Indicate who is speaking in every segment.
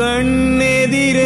Speaker 1: கண்ணெதிரே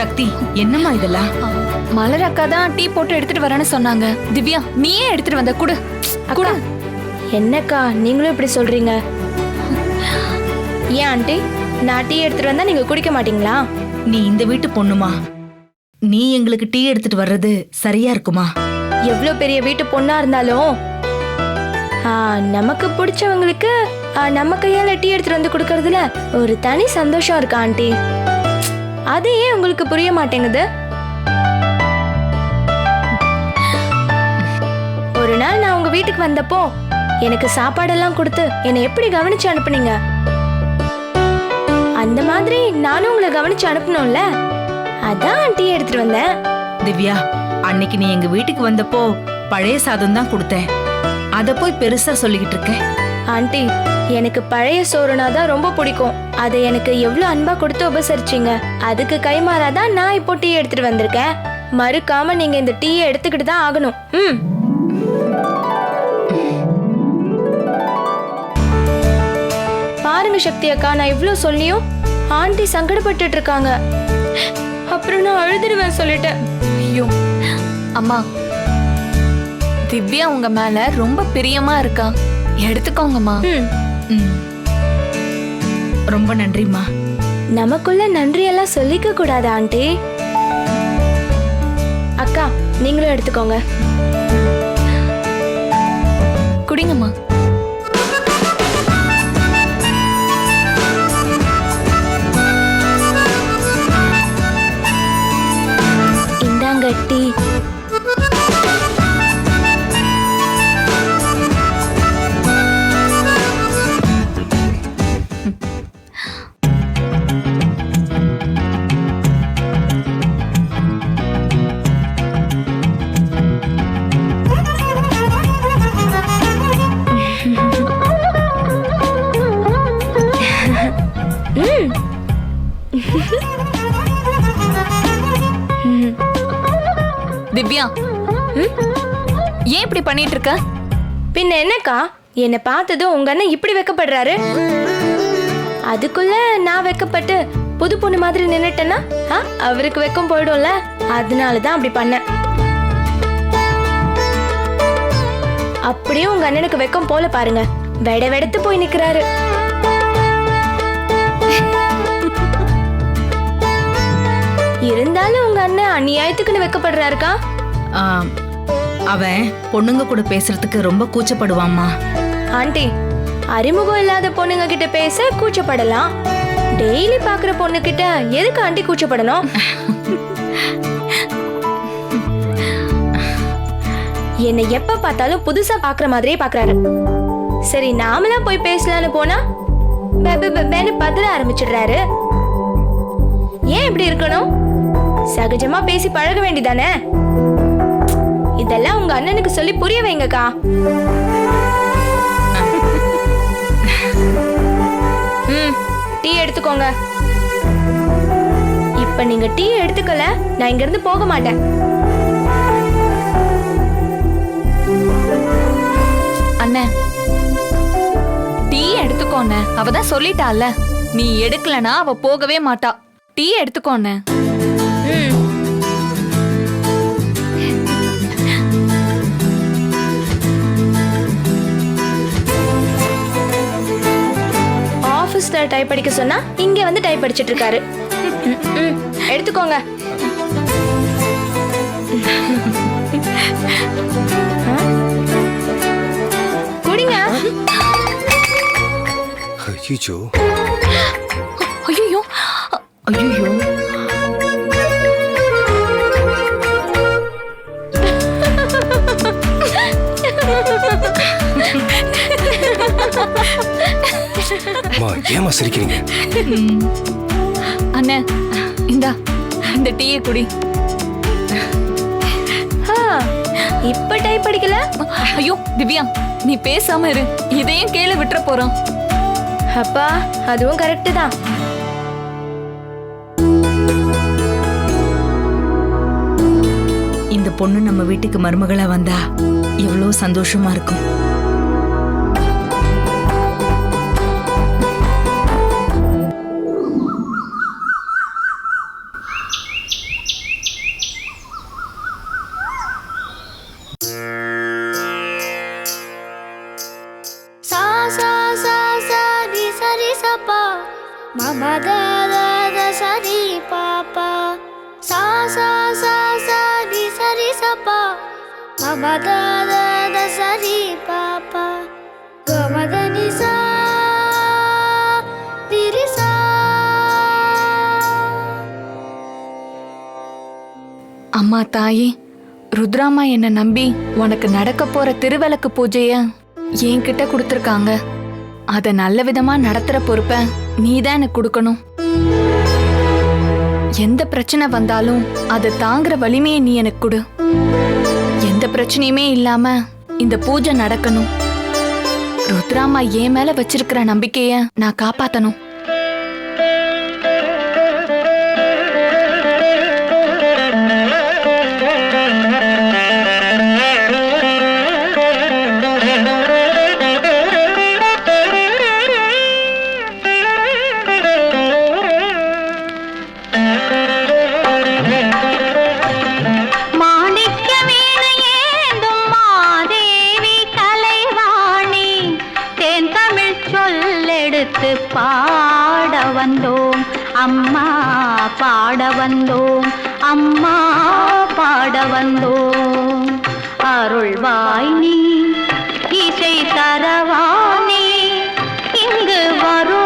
Speaker 2: சக்தி என்னம்மா இதெல்லாம்?
Speaker 3: மலர் அக்கா தான் டீ போட்டு எடுத்துட்டு வரேன்னு சொன்னாங்க. திவ்யா நீயே எடுத்துட்டு வந்த குடு. குடு.
Speaker 4: என்னக்கா நீங்களும் இப்படி சொல்றீங்க? ஏன் ஆண்டி நான் டீ எடுத்துட்டு வந்தா நீங்க குடிக்க மாட்டீங்களா?
Speaker 2: நீ இந்த வீட்டு பொண்ணுமா? நீ எங்களுக்கு டீ எடுத்துட்டு வர்றது சரியா இருக்குமா?
Speaker 4: எவ்வளோ பெரிய வீட்டு பொண்ணா இருந்தாலும் ஆ, நமக்கு பிடிச்சவங்களுக்கு நம்ம கையால டீ எடுத்துட்டு வந்து கொடுக்கறதுல ஒரு தனி சந்தோஷம் இருக்கு ஆண்டி? அது ஏன் உங்களுக்கு புரிய மாட்டேங்குது? ஒரு நாள் நான் உங்க வீட்டுக்கு வந்தப்போ எனக்கு சாப்பாடெல்லாம் கொடுத்து என்னை எப்படி கவனிச்சு அனுப்புனீங்க? அந்த மாதிரி நானும் உங்களை கவனிச்சு அனுப்பணும்ல அதான் டீ எடுத்துட்டு வந்தேன்.
Speaker 2: திவ்யா அன்னைக்கு நீ எங்க வீட்டுக்கு வந்தப்போ பழைய சாதம் தான் கொடுத்தேன். அத போய் பெருசா சொல்லிக்கிட்டு இருக்க.
Speaker 4: ஆண்டி எனக்கு பழைய சோறுனா தான் ரொம்ப பிடிக்கும். அதை எனக்கு எவ்வளவு அன்பா கொடுத்து உபசரிச்சீங்க. அதுக்கு கைமாறாதான் நான் இப்போ டீ எடுத்துட்டு வந்திருக்கேன். மறுக்காம நீங்க இந்த டீயை எடுத்துக்கிட்டு தான் ஆகணும். ம். பாருங்க சக்தி அக்கா நான் இவ்ளோ சொல்லியும் ஆண்டி சங்கடப்பட்டுட்டு இருக்காங்க. அப்புறம் நான் அழுதுடுவேன் சொல்லிட்டேன்.
Speaker 3: ஐயோ. அம்மா திவ்யா உங்க மேல ரொம்ப பிரியமா இருக்கா? எடுத்துக்கோங்கம்மா.
Speaker 2: ரொம்ப நன்றிம்மா.
Speaker 4: நமக்குள்ள நன்றியெல்லாம் சொல்லிக்க கூடாது ஆண்டி. அக்கா நீங்களும் எடுத்துக்கோங்க.
Speaker 3: குடிங்கம்மா.
Speaker 4: இந்தாங்க டீ.
Speaker 3: திவ்யா ஏன் இப்படி பண்ணிட்டு இருக்க
Speaker 4: பின்ன என்னக்கா? என்னை பார்த்ததும் உங்க அண்ணன் இப்படி வெக்கப்படுறாரு. அதுக்குள்ள நான் வெக்கப்பட்டு புது பொண்ணு மாதிரி நின்னுட்டேன்னா ஆ, அவருக்கு வெக்கம் போயிடும்ல. அதனால தான் அப்படி பண்ணேன். அப்படியே உங்க அண்ணனுக்கு வெக்கம் போல பாருங்க. வெட வெடத்து போய் நிக்கிறாரு. இருந்தாலும் உங்க அண்ணன் அநியாயத்துக்குன்னு வெக்கப்படுறாருக்கா?
Speaker 2: அவன் பொண்ணுங்க கூட பேசுறதுக்கு ரொம்ப கூச்சப்படுவாம்மா.
Speaker 4: ஆண்டி அறிமுகம் இல்லாத பொண்ணுங்க கிட்ட பேச கூச்சப்படலாம். டெய்லி பாக்குற பொண்ணு கிட்ட எதுக்கு ஆண்டி கூச்சப்படணும்? என்னை எப்ப பார்த்தாலும் புதுசா பாக்குற மாதிரியே பாக்குறாரு. சரி நாமளா போய் பேசலாம்னு போனா பெ- பதற ஆரம்பிச்சிடுறாரு. ஏன் இப்படி இருக்கணும்? சகஜமா பேசி பழக வேண்டிதானே? இதெல்லாம் உங்க அண்ணனுக்கு சொல்லி புரிய வைங்கக்கா. ம் டீ எடுத்துக்கோங்க. இப்ப நீங்க டீ எடுத்துக்கல நான் இங்க இருந்து போக மாட்டேன்.
Speaker 3: அண்ணன் டீ எடுத்துக்கோண்ண. அவ தான் சொல்லிட்டால நீ எடுக்கலனா அவ போகவே மாட்டா. டீ எடுத்துக்கோண்ண.
Speaker 4: ஆபீஸ்ல டைப் அடிக்க சொன்னா இங்க வந்து டைப் அடிச்சிட்டு இருக்காரு. எடுத்துக்கோங்க? குடிங்க
Speaker 5: ஐயோ
Speaker 3: ஐயோ
Speaker 2: ஐயோ
Speaker 1: அம்மா ஏமா சிரிக்கிறீங்க?
Speaker 3: அண்ணே இந்தா இந்த டீயை குடி.
Speaker 4: இப்ப டைப் அடிக்கல
Speaker 3: ஐயோ திவ்யா நீ பேசாம இரு. இதையும் கீழே விட்டுற போறோம்.
Speaker 4: அப்பா அதுவும் கரெக்ட் தான்.
Speaker 2: இந்த பொண்ணு நம்ம வீட்டுக்கு மருமகளா வந்தா எவ்வளோ சந்தோஷமா இருக்கும்.
Speaker 5: Da da sa சா சா pa ga ma da ni sa di ri
Speaker 3: அம்மா தாயே ருத்ராமா என்ன நம்பி உனக்கு நடக்க போற திருவிளக்கு பூஜைய என்கிட்ட கொடுத்துருக்காங்க. அதை நல்ல விதமா நடத்துற பொறுப்பேன் நீதான் எனக்கு கொடுக்கணும். எந்த பிரச்சனை வந்தாலும் அதை தாங்குற வலிமையை நீ எனக்கு கொடு. எந்த பிரச்சனையுமே இல்லாம இந்த பூஜை நடக்கணும். ருத்ராமா என் மேல வச்சிருக்கிற நம்பிக்கைய நான் காப்பாத்தணும்.
Speaker 5: வந்தோம் அம்மா பாட வந்தோம் அம்மா பாட வந்தோம். அருள்வாய் நீ இசை தரவானே இங்கு வரும்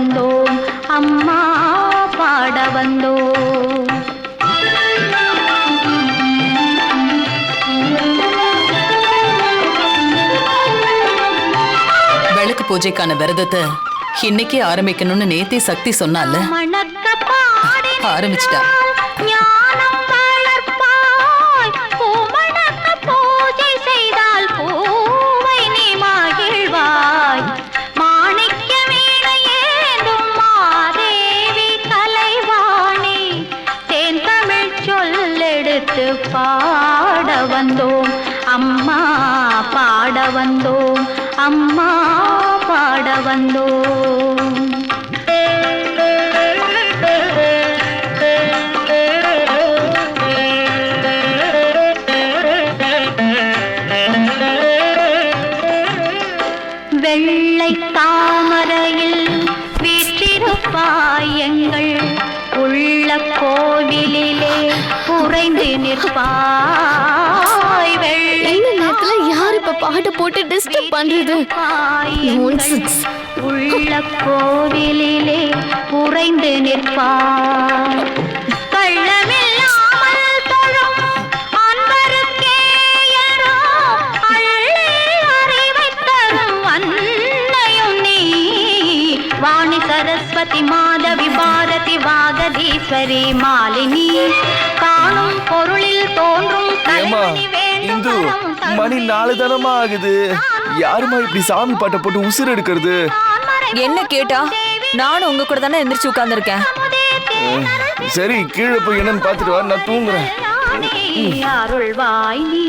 Speaker 5: வந்தோம் அம்மா பாட வந்தோம்.
Speaker 6: விளக்கு பூஜைக்கான விரதத்தை இன்னைக்கே ஆரம்பிக்கணும்னு நேத்தே சக்தி சொன்னால ஆரம்பிச்சிட்டா.
Speaker 7: இந்த நேரத்துல யார் இப்ப பாட்டு போட்டு டிஸ்டர்ப் பண்றது.
Speaker 5: உள்ள கோவிலிலே உறைந்து நிற்பாய் கள்ளமில்லாமல் தொழும் அன்பருக்கே யாரோ அள்ளி அறிவைத் தரும் அன்னையும் நீ. வாணி சரஸ்வதி மாதவி பாரதி வாகதீஸ்வரி மாலினி. வேண்டும்
Speaker 1: இந்து மணி நாலு தானமா ஆகுது யாருமா இப்படி சாமி பாட்டை போட்டு உசுர் எடுக்கிறது?
Speaker 3: என்ன கேட்டா? நானும் உங்க கூட தானே எந்திரிச்சு உட்கார்ந்துருக்கேன்.
Speaker 1: சரி கீழே போய் என்னன்னு பார்த்துட்டு வா நான் தூங்குறேன்.
Speaker 5: அருள்வாய் நீ.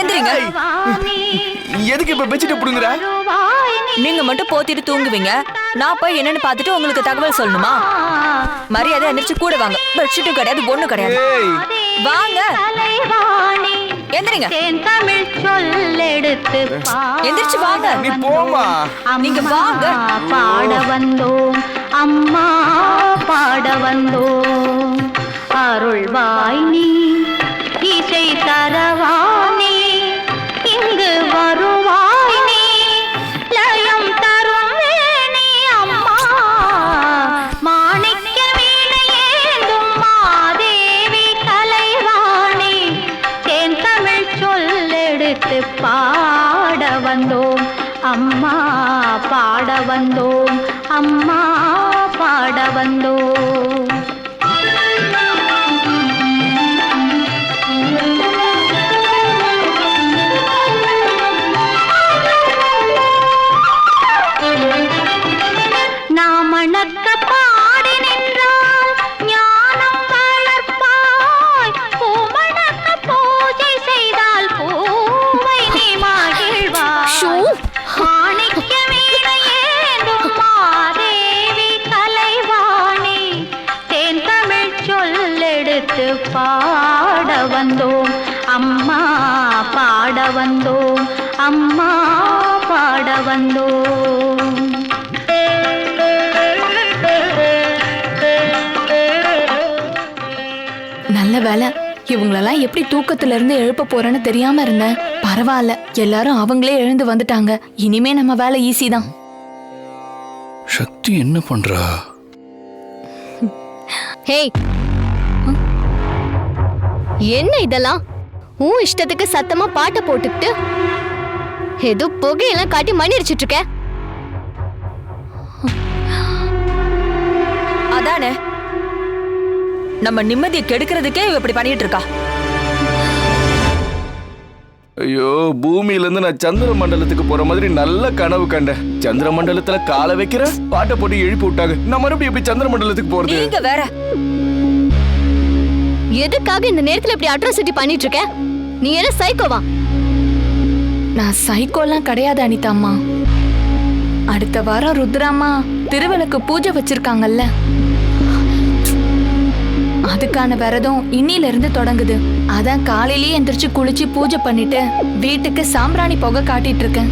Speaker 3: எந்திரிங்க.
Speaker 1: எதுக்கு இப்ப பெட்ஷீட்டை புடுங்குற?
Speaker 3: நீங்க மட்டும் போத்திட்டு தூங்குவீங்க. நான் போய் என்னன்னு பார்த்துட்டு உங்களுக்கு தகவல் சொல்லணுமா? மரியாதை எந்திரிச்சு கூட வாங்க. பெட்ஷீட்டும் கிடையாது ஒண்ணும் கிடையாது. வாங்க எந்திரிங்க
Speaker 5: தேன் தமிழ் சொல்லெடுத்து
Speaker 3: எந்திரிச்சு வாங்க.
Speaker 1: நீ போம்மா.
Speaker 3: நீங்க வாங்க.
Speaker 5: பாட வந்தோம் அம்மா பாட வந்தோம் அருள்வாய்
Speaker 3: எப்படி தூக்கத்துல இருந்து எழுப்ப போறேன்னு தெரியாம இருந்தேன். பரவாயில்ல எல்லாரும் அவங்களே எழுந்து வந்துட்டாங்க. இனிமே நம்ம வேலை ஈஸி தான்.
Speaker 1: சக்தி என்ன பண்றா?
Speaker 7: ஹேய் என்ன இதெல்லாம்? உன் இஷ்டத்துக்கு சத்தமா பாட்டை போட்டுக்கிட்டு? ஏதோ புகையெல்லாம் காட்டி மணி அடிச்சிட்டு இருக்க.
Speaker 8: அதானே. நம்ம நிம்மதியை கெடுக்கிறதுக்கே இவ இப்படி பண்ணிட்டு இருக்கா.
Speaker 1: ஐயோ பூமியில இருந்து நான் சந்திர மண்டலத்துக்கு போற மாதிரி நல்ல கனவு கண்டேன் சந்திர மண்டலத்துல காலை வைக்கிற? பாட்டை போட்டு எழுப்பி விட்டாங்க. நான் மறுபடியும் எப்படி சந்திர மண்டலத்துக்கு போறது?
Speaker 8: நீங்க வேற.
Speaker 7: எதுக்காக இந்த நேரத்துல இப்படி அட்ராசிட்டி பண்ணிட்டு இருக்க நீ என்ன சைக்கோவா
Speaker 3: நான் சைக்கோலாம் கிடையாது அனிதா அம்மா அடுத்த வாரம் ருத்ராமா திருவிளக்கு பூஜை வச்சிருக்காங்கல்ல. அதுக்கான விரதம் இன்னில இருந்து தொடங்குது. அதான் காலையிலேயே எந்திரிச்சு குளிச்சு பூஜை பண்ணிட்டு வீட்டுக்கு சாம்பிராணி புகை காட்டிட்டு இருக்கேன்.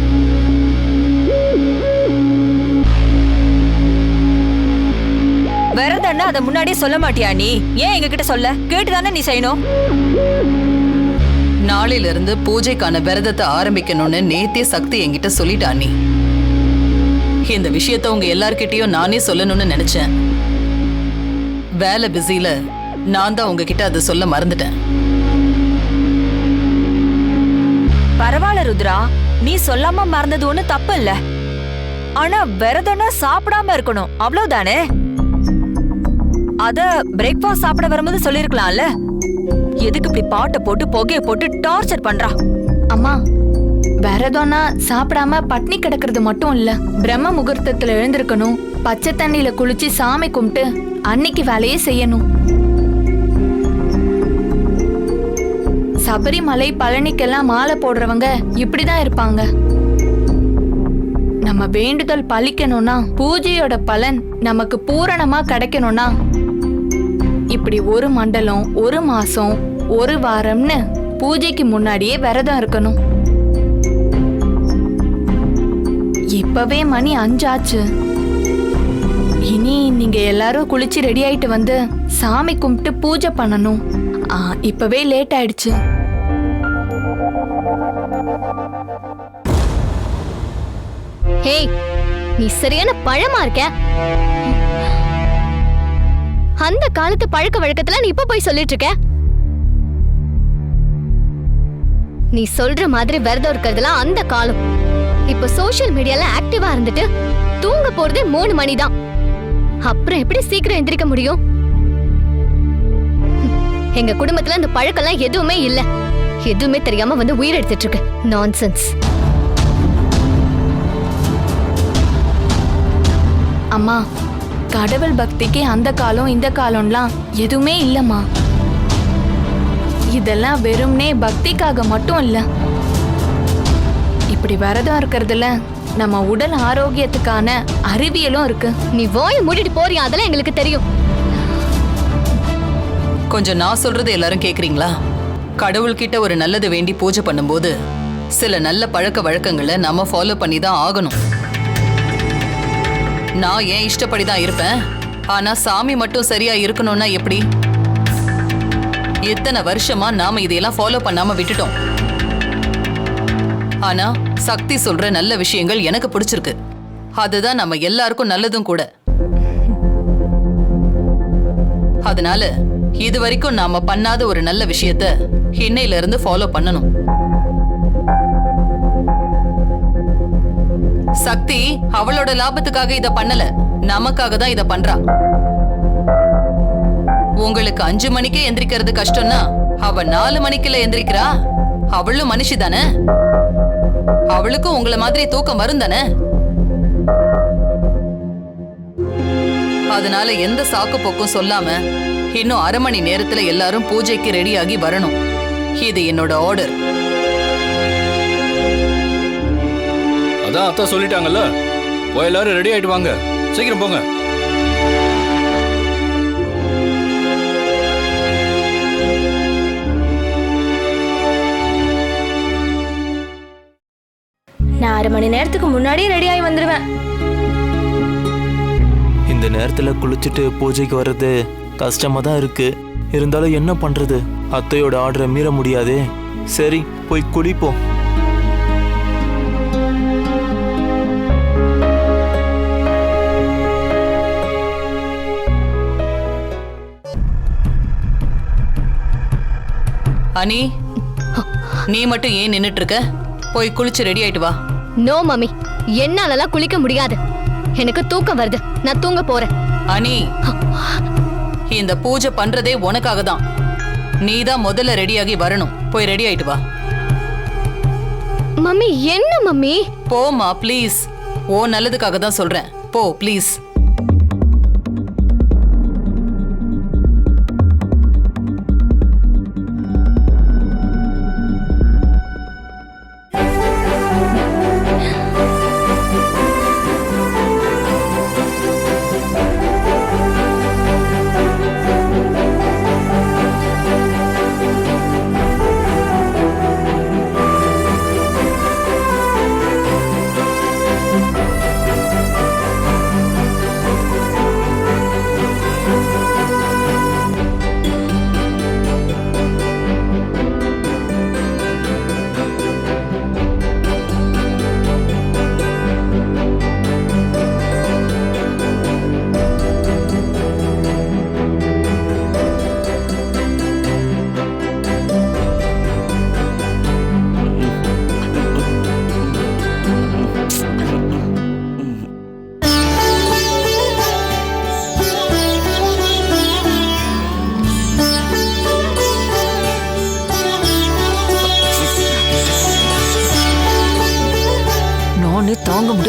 Speaker 8: விரதம்னா அதை முன்னாடியே சொல்ல மாட்டியா நீ? ஏன் எங்க கிட்ட சொல்ல கேட்டுதானே நீ செய்யணும்.
Speaker 6: நாளையில இருந்து பூஜைக்கான விரதத்தை ஆரம்பிக்கணும்னு நேத்தே சக்தி என்கிட்ட சொல்லிட்டா நீ. இந்த விஷயத்த உங்க எல்லார்கிட்டயும் நானே சொல்லணும்னு நினைச்சேன். வேலை பிஸில நான் தான் உங்ககிட்ட அதை சொல்ல மறந்துட்டேன்.
Speaker 8: பரவாயில்ல ருத்ரா நீ சொல்லாம மறந்தது ஒண்ணு தப்பு இல்ல. ஆனா விரதம்னா சாப்பிடாம இருக்கணும் அவ்வளவுதானே? அத பிரேக்ஃபாஸ்ட் சாப்பிட வரும்போது சொல்லிருக்கலாம்ல? எதுக்கு இப்படி பாட்டை போட்டு புகைய போட்டு டார்ச்சர் பண்றா?
Speaker 3: அம்மா விரதம்னா சாப்பிடாம பட்னி கிடக்கிறது மட்டும் இல்ல. பிரம்ம முகூர்த்தத்துல எழுந்திருக்கணும் பச்சை தண்ணியில குளிச்சு சாமி கும்பிட்டு அன்னைக்கு வேலையே செய்யணும். சபரிமலை பழனிக்கெல்லாம் மாலை போடுறவங்க இப்படிதான் இருப்பாங்க. நம்ம வேண்டுதல் பலிக்கணும்னா பூஜையோட பலன் நமக்கு பூரணமா கிடைக்கணும்னா இப்படி ஒரு மண்டலம் ஒரு மாசம் ஒரு வாரம்னு பூஜைக்கு முன்னாடியே விரதம் இருக்கணும். இப்பவே மணி அஞ்சாச்சு. இனி நீங்க எல்லாரும் குளிச்சு ரெடி ஆயிட்டு வந்து சாமி கும்பிட்டு பூஜை பண்ணணும். ஆ, இப்பவே லேட் ஆயிடுச்சு.
Speaker 7: ஹேய் நீ சரியான பழமா இருக்க. அந்த காலத்து பழக்க வழக்கத்துல நீ இப்ப போய் சொல்லிட்டு இருக்க. நீ சொல்ற மாதிரி விரதம் இருக்கிறதுலாம் அந்த காலம். இப்ப சோசியல் மீடியால ஆக்டிவா இருந்துட்டு தூங்க போறதே மூணு மணி தான். அப்புறம் எப்படி சீக்கிரம் எந்திரிக்க முடியும்? எங்க குடும்பத்துல அந்த பழக்கம்லாம் எதுவுமே இல்ல. எதுவுமே தெரியாம வந்து உயிர் எடுத்துட்டு இருக்கு. நான்சென்ஸ்
Speaker 3: அம்மா கடவுள் பக்திக்கு அந்த காலம் இந்த காலம்லாம் எதுவுமே இல்லைம்மா. இதெல்லாம் வெறும்னே பக்திக்காக மட்டும் இல்லை. இப்படி விரதம் இருக்கிறதுல நம்ம உடல் ஆரோக்கியத்துக்கான அறிவியலும் இருக்கு.
Speaker 7: நீ வாய் மூடிட்டு போறியா அதெல்லாம் எங்களுக்கு தெரியும்.
Speaker 6: கொஞ்சம் நான் சொல்றது எல்லாரும் கேக்குறீங்களா? கடவுள்கிட்ட ஒரு நல்லது வேண்டி பூஜை பண்ணும்போது சில நல்ல பழக்க வழக்கங்களை நம்ம ஃபாலோ பண்ணி தான் ஆகணும். நான் ஏன் இஷ்டப்படி தான் இருப்பேன்? ஆனா சாமி மட்டும் சரியா இருக்கணும்னா எப்படி? எத்தனை வருஷமா நாம இதையெல்லாம் ஃபாலோ பண்ணாம விட்டுட்டோம். ஆனா சக்தி சொல்ற நல்ல விஷயங்கள் எனக்கு பிடிச்சிருக்கு. அதுதான் நம்ம எல்லாருக்கும் நல்லதும் கூட. அதனால இது வரைக்கும் நாம பண்ணாத ஒரு நல்ல விஷயத்த இன்னையில இருந்து ஃபாலோ பண்ணணும். சக்தி அவளோட லாபத்துக்காக இத பண்ணல. நமக்காக தான் இத பண்றா. உங்களுக்கு அஞ்சு மணிக்கே எந்திரிக்கிறது கஷ்டம்னா அவ நாலு மணிக்குல எந்திரிக்கிறா? அவளும் மனுஷி தானே? அவளுக்கும் உங்கள மாதிரி தூக்கம் வரும் தானே? அதனால எந்த சாக்கு போக்கும் சொல்லாம இன்னும் அரை மணி நேரத்துல எல்லாரும் பூஜைக்கு ரெடியாகி வரணும். இது என்னோட ஆர்டர்
Speaker 9: அதான் அத்தா சொல்லிட்டாங்கல்ல? போய் எல்லாரும் ரெடி ஆயிட்டு வாங்க. சீக்கிரம் போங்க.
Speaker 4: நான் அரை மணி நேரத்துக்கு முன்னாடியே ரெடி ஆகி வந்துடுவேன்
Speaker 10: இந்த நேரத்துல குளிச்சுட்டு பூஜைக்கு வர்றது கஷ்டமா தான் இருக்கு. இருந்தாலும் என்ன பண்றது? அத்தையோட ஆர்டரை மீற முடியாதே. சரி போய் குளிப்போம்.
Speaker 6: அனி நீ மட்டும் ஏன் நின்னுட்டு இருக்க போய் குளிச்சு ரெடி ஆயிட்டு வா.
Speaker 7: No mummy. என்னாலலாம் குளிக்க முடியாது. எனக்கு தூக்கம் வருது. நான் தூங்க போறேன்.
Speaker 6: அனி இந்த பூஜை பண்றதே உனக்காக தான். நீ தான் முதல்ல ரெடியாகி வரணும். போய் ரெடி ஆயிட்டு வா.
Speaker 7: மம்மி என்ன மம்மி?
Speaker 6: போமா ப்ளீஸ் ஓ நல்லதுக்காக தான் சொல்றேன். போ ப்ளீஸ்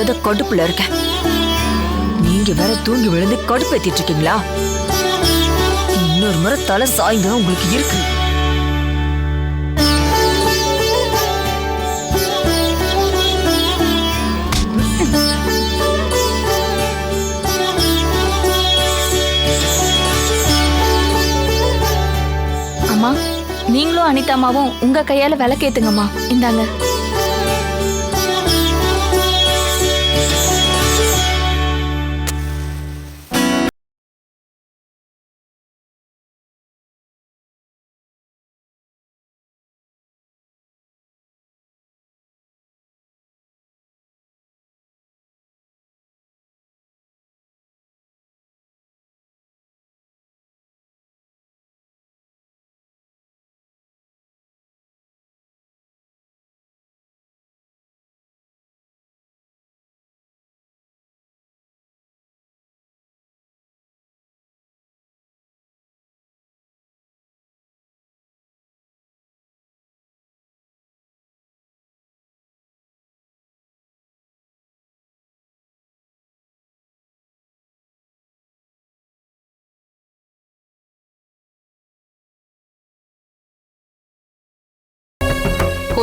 Speaker 8: தாங்க கடுப்புல இருக்கேன் நீங்க வேற தூங்கி விழுந்து கடுப்பேத்திட்டு இருக்கீங்களா இன்னொரு முறை தலை சாய்ந்தா உங்களுக்கு இருக்கு.
Speaker 3: அம்மா நீங்களும் அனிதாமாவும் உங்க கையால விளக்கேத்துங்கம்மா. இந்தாங்க.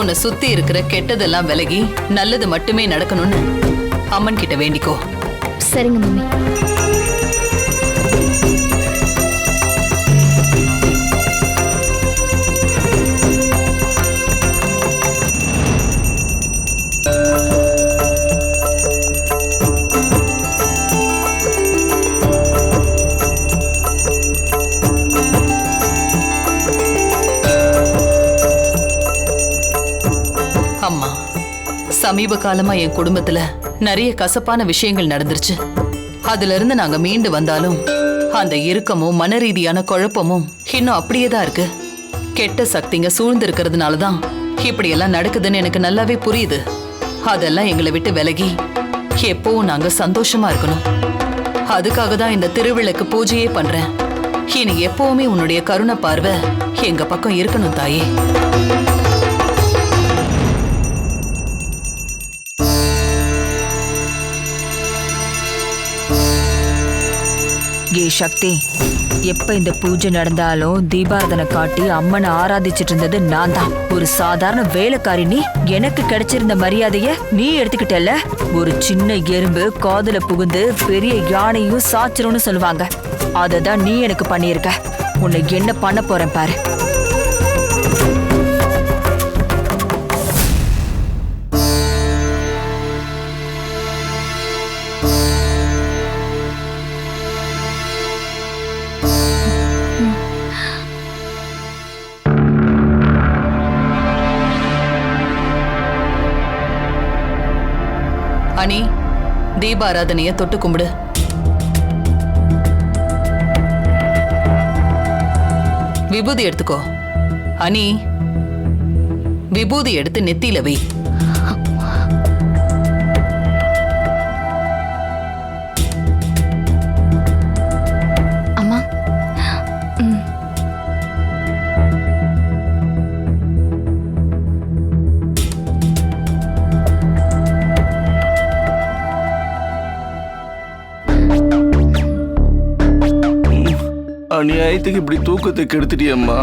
Speaker 6: உன்னை சுத்தி இருக்கிற கெட்டதெல்லாம் விலகி நல்லது மட்டுமே நடக்கணும்னு அம்மன் கிட்ட வேண்டிக்கோ.
Speaker 7: சரிங்க மம்மி.
Speaker 6: சமீப காலமா என் குடும்பத்துல நிறைய கசப்பான விஷயங்கள் நடந்துருச்சு. அதுல இருந்து நாங்க மீண்டு வந்தாலும் அந்த இறுக்கமும் மன ரீதியான குழப்பமும் இன்னும் அப்படியே தான் இருக்கு. கெட்ட சக்திங்க சூழ்ந்து இருக்கிறதுனால தான் இப்படி எல்லாம் நடக்குதுன்னு எனக்கு நல்லாவே புரியுது. அதெல்லாம் எங்களை விட்டு விலகி எப்பவும் நாங்க சந்தோஷமா இருக்கணும். அதுக்காக தான் இந்த திருவிளக்கு பூஜையே பண்றேன். இனி எப்பவுமே உன்னுடைய கருணை பார்வை எங்க பக்கம் இருக்கணும் தாயே.
Speaker 8: ஏ சக்தி. எப்ப இந்த பூஜை நடந்தாலும் தீபாரதனை காட்டி அம்மனை ஆராதிச்சிட்டு இருந்தது நான் தான். ஒரு சாதாரண வேலைக்காரி நீ எனக்கு கிடைச்சிருந்த மரியாதைய நீ எடுத்துக்கிட்டல ஒரு சின்ன எறும்பு காதுல புகுந்து பெரிய யானையும் சாச்சிரும்னு சொல்லுவாங்க. அதை தான் நீ எனக்கு பண்ணியிருக்க. உன்னை என்ன பண்ண போறேன் பாரு.
Speaker 6: தீபாராதனைய தொட்டு கும்பிடு. விபூதி எடுத்துக்கோ. அனி விபூதி எடுத்து நெத்தியில வை.
Speaker 1: அநியாயத்துக்கு இப்படி தூக்கத்தை கெடுத்துட்டியம்மா?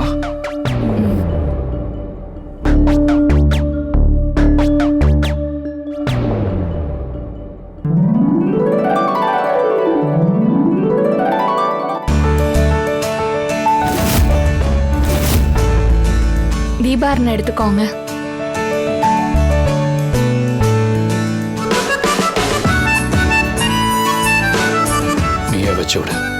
Speaker 3: தீபாரணை எடுத்துக்கோங்க.
Speaker 9: நீயே வச்சு விடு.